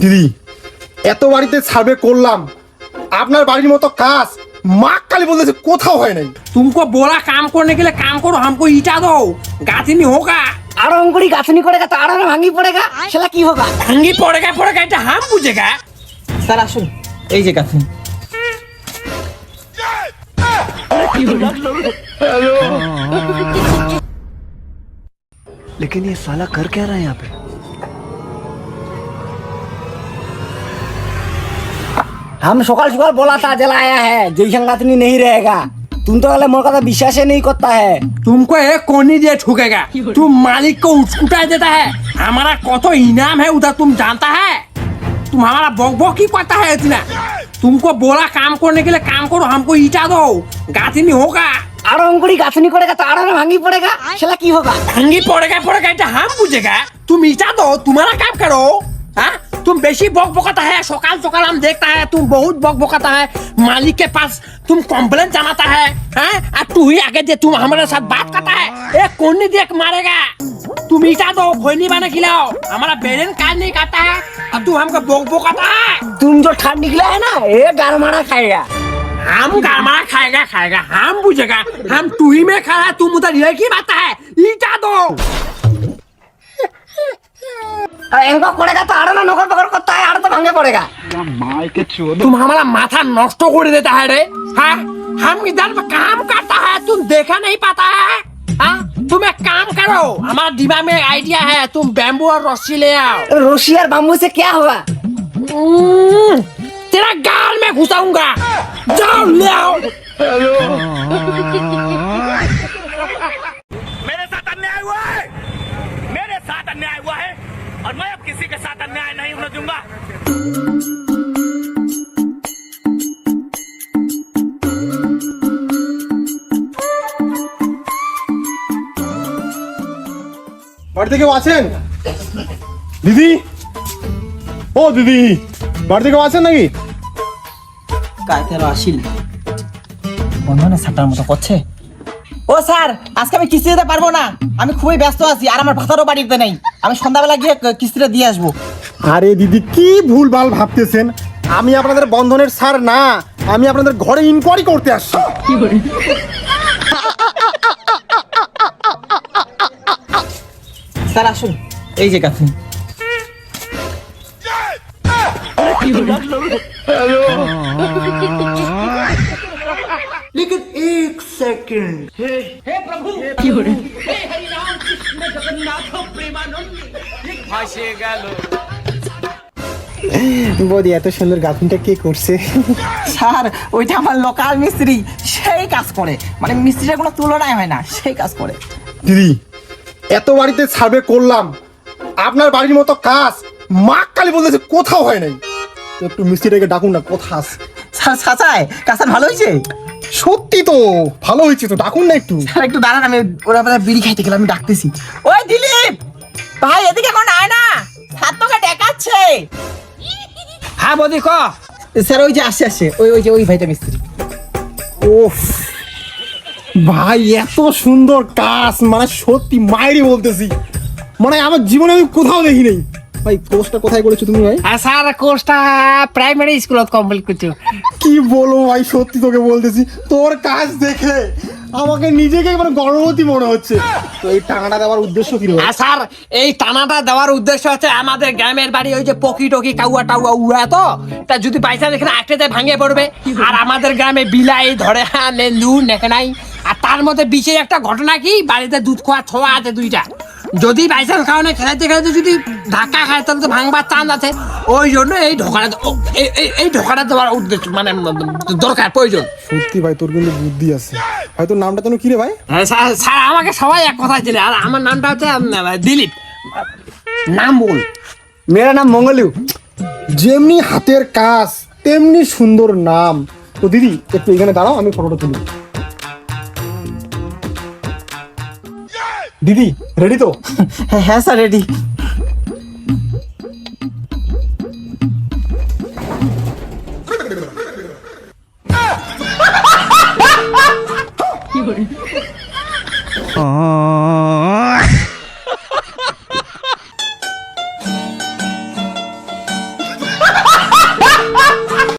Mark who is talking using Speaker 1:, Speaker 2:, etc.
Speaker 1: দিদি এত বাড়িতে সার্ভে করলাম আপনার বাড়ির মতো কাজ মাক কালি বলতেছে কোথাও হয় নাই
Speaker 2: तुमको बोला काम करने के लिए काम करो हमको ईटा दो गाती नहीं होगा
Speaker 3: আরো অঙ্কুরি গাছনি করেগা তো আরো ভাঙি পড়েগা সেটা কি হোগা
Speaker 2: भांगी पड़ेगा पड़ेगा এটা हम बुझेगा
Speaker 4: স্যার আসুন এই যে গাথনি
Speaker 5: लेकिन ये साला कर क्या रहा है यहाँ पे
Speaker 3: हम सकाल सकाल बोला था जला आया है जैसन गाथनी नहीं रहेगा तुम तो अगले मोर का तो विश्वास ही नहीं करता है
Speaker 2: तुमको एक कोनी दिए ठुकेगा तुम मालिक को उठा देता है हमारा कतो इनाम है उधर तुम जानता है तुम हमारा बक बक ही पता है इतना तुमको बोला काम करने के लिए काम करो हमको ईटा दो गाती नहीं होगा
Speaker 3: আরো অঙ্কুরি গাছনি করেগা তো আরো ভাঙি পড়েগা সেটা কি হোগা
Speaker 2: भांगी पड़ेगा पड़ेगा এটা हम बुझेगा तुम ईटा दो तुम्हारा काम करो हाँ तुम बेसी बक बकाता है सकाल सकाल हम देखता है तुम बहुत बक बकाता है मालिक के पास तुम कंप्लेन जमाता है हाँ? और तू ही आगे दे तुम हमारे साथ बात करता है। एक कौन देख मारेगा? तुम ईटा दो खोनी बना खिलाओ। हमारा बेरन काज नहीं करता है अब तू हमको बोक बोकाता है।
Speaker 3: तुम जो ठाट निकला है ना ये गार मारा खाएगा।
Speaker 2: हम गरमा खाएगा खाएगा हम बुझेगा। हम तू ही में खड़ा है तुम उधर ये की बात है ईटा दो।
Speaker 3: और इनको पड़ेगा तो आरो ना नौकर पकड़ करता है आरो तो भांगे पड़ेगा
Speaker 2: तुम हमारा माथा नष्ट कर देता है रे हाँ हम इधर पे काम करता है तुम देखा नहीं पाता है हाँ तुम एक काम करो हमारा दिमाग में आइडिया है तुम बैम्बू और रस्सी ले आओ
Speaker 3: रोशी और बाम्बू से क्या होगा
Speaker 2: हम्म, तेरा गाल में घुसाऊंगा जाओ ले आओ
Speaker 6: मेरे
Speaker 1: বাড়িতে কেউ আছেন? দিদি? ও দিদি বাড়িতে কেউ আছেন নাকি?
Speaker 4: কাইতে আরও আসিল বন্ধ না সাটার মতো করছে। ও স্যার আজকে আমি কিস্তি দিতে পারব না। আমি খুবই ব্যস্ত আছি আর আমার ভাতারও বাড়িতে নেই। আমি সন্ধ্যাবেলা গিয়ে কিস্তিটা দিয়ে আসব।
Speaker 1: আরে দিদি কি ভুল ভালো ভাবতেছেন? আমি আপনাদের বন্ধনের স্যার না আমি আপনাদের ঘরে ইনকোয়ারি করতে আসছি।
Speaker 4: স্যার আসুন। এই যে গাথনি
Speaker 1: বৌদি এত সুন্দর গাথনটা কে করছে?
Speaker 4: স্যার ওইটা আমার লোকাল মিস্ত্রি সেই কাজ করে। মানে মিস্ত্রির কোনো তুলনায় হয় না সেই কাজ করে।
Speaker 1: দিদি এত বাড়িতে সার্ভে করলাম। আপনার বাড়ির মতো কাজ মাক কালি বলতেছে কোথাও হয় নাই। তো একটু মিস্ত্রিটাকে ডাকুন না কোথা আছে?
Speaker 4: স্যার চাচাই কাজটা ভালো হয়েছে?
Speaker 1: সত্যি তো ভালো হয়েছে তো ডাকুন না একটু।
Speaker 4: স্যার একটু দাঁড়ান আমি ওরা বেলা বিড়ি খাইতে গেলাম আমি ডাকতেছি। ওই দিলীপ ভাই এদিকে এখন আয় না। হাত তোকে দেখাচ্ছে।
Speaker 2: হ্যাঁ বদি ক?
Speaker 4: স্যার ওই যে আসছে আসছে ওই ওই যে ওই ভাইটা মিস্ত্রি।
Speaker 1: ওফ ভাই এত সুন্দর কাজ মানে সত্যি মায়েরই বলতেছি। মানে আমার জীবনে আমি কোথাও দেখি নাই। ভাই কোর্সটা কোথায় করেছ তুমি ভাই?
Speaker 2: স্যার কোর্সটা প্রাইমারি স্কুলত কমপ্লিট করছ।
Speaker 1: কি বলব ভাই সত্যি তোকে বলতেছি। তোর কাজ দেখে আমাকে নিজেকে মানে গর্ভবতী মনে হচ্ছে। তো এই টাকাটা দেওয়ার উদ্দেশ্য কি?
Speaker 2: আর স্যার এই টানাটা দেওয়ার উদ্দেশ্য হচ্ছে আমাদের গ্রামের বাড়ি ওই যে পকি টকি কাউয়া টাউয়া উড়া তো তা যদি পয়সা এখানে আটকে যায় ভাঙে পড়বে। আর আমাদের গ্রামে বিলাই ধরে হ্যাঁ লু নেকে নাই। আর তার মধ্যে বিশেষ একটা ঘটনা কি? বাড়িতে দুধ খোয়া ছোয়া আছে দুইটা। যদি বাইচান্স কারণে খেলাতে খেলাতে যদি ধাক্কা খায় তাহলে তো ভাঙবার চান্স আছে। ওই জন্য এই ঢোকাটা এই ঢোকাটা দেওয়ার উদ্দেশ্য মানে দরকার প্রয়োজন।
Speaker 1: সত্যি ভাই তোর কিন্তু বুদ্ধি আছে। হয়তো নামটা যেন কিরে ভাই?
Speaker 2: হ্যাঁ, স্যার আমাকে সবাই এক কথা ছিল আর আমার নামটা হচ্ছে দিলীপ। নাম বল।
Speaker 3: মেয়েরা নাম মঙ্গলিউ
Speaker 1: যেমনি হাতের কাজ তেমনি সুন্দর নাম। তো দিদি একটু এখানে দাঁড়াও আমি ফটোটা তুলি। দিদি রেডি তো?
Speaker 4: হ্যাঁ হ্যাঁ স্যার রেডি
Speaker 5: हाँ